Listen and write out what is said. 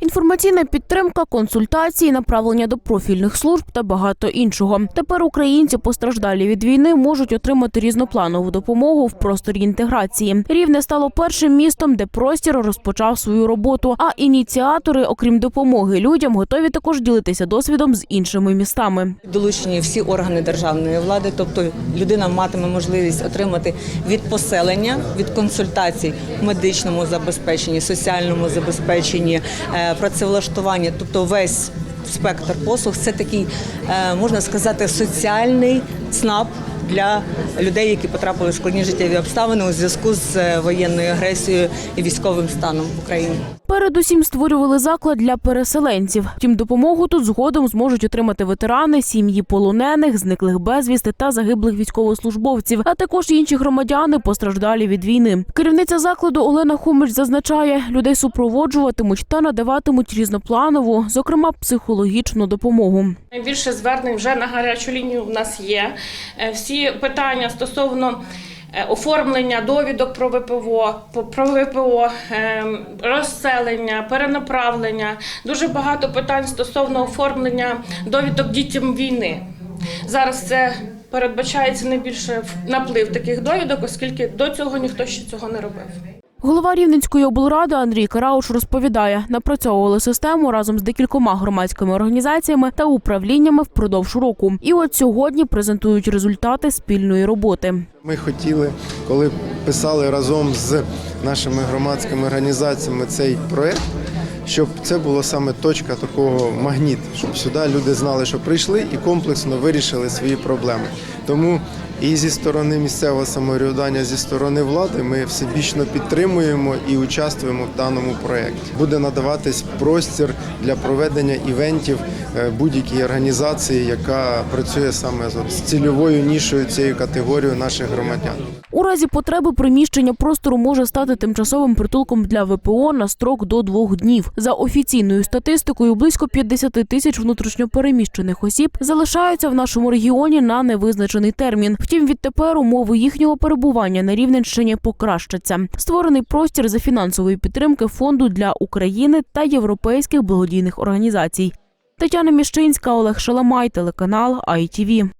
Інформаційна підтримка, консультації, направлення до профільних служб та багато іншого. Тепер українці, постраждалі від війни, можуть отримати різнопланову допомогу в просторі інтеграції. Рівне стало першим містом, де простір розпочав свою роботу. А ініціатори, окрім допомоги людям, готові також ділитися досвідом з іншими містами. Долучені всі органи державної влади, тобто людина матиме можливість отримати від поселення, від консультацій в медичному забезпеченні, соціальному забезпеченні, е, працевлаштуванні, тобто весь спектр послуг. Це такий, е, можна сказати, соціальний ЦНАП для людей, які потрапили в складні життєві обставини у зв'язку з е, воєнною агресією і військовим станом в Україні. Передусім створювали заклад для переселенців. Втім, допомогу тут згодом зможуть отримати ветерани, сім'ї полонених, зниклих безвісти та загиблих військовослужбовців, а також інші громадяни, постраждалі від війни. Керівниця закладу Олена Хумич зазначає, людей супроводжуватимуть та надаватимуть різнопланову, зокрема психологічну допомогу. Найбільше звернень вже на гарячу лінію в нас є. Е, Всі питання стосовно е, оформлення довідок про ВПО, по- про ВПО, е, розселення, перенаправлення. Дуже багато питань стосовно оформлення довідок дітям війни. Зараз це передбачається найбільше наплив таких довідок, оскільки до цього ніхто ще цього не робив. Голова Рівненської облради Андрій Карауш розповідає, напрацьовували систему разом з декількома громадськими організаціями та управліннями впродовж року. І от сьогодні презентують результати спільної роботи. Ми хотіли, коли писали разом з нашими громадськими організаціями цей проект, щоб це було саме точка такого магніт, щоб сюди люди знали, що прийшли і комплексно вирішили свої проблеми. Тому і зі сторони місцевого самоврядування, зі сторони влади, ми всебічно підтримуємо і участвуємо в даному проєкті. Буде надаватись простір для проведення івентів е, будь-якій організації, яка працює саме з- цільовою нішою цією категорією наших громадян. У разі потреби приміщення простору може стати тимчасовим притулком для ВПО на строк до двох днів. За офіційною статистикою, близько 50 тисяч внутрішньопереміщених осіб залишаються в нашому регіоні на невизначений термін. Втім, відтепер умови їхнього перебування на Рівненщині покращаться. Створений простір за фінансової підтримки фонду для України та європейських благодійних організацій. Тетяна Міщинська, Олег Шаламай, телеканал ITV.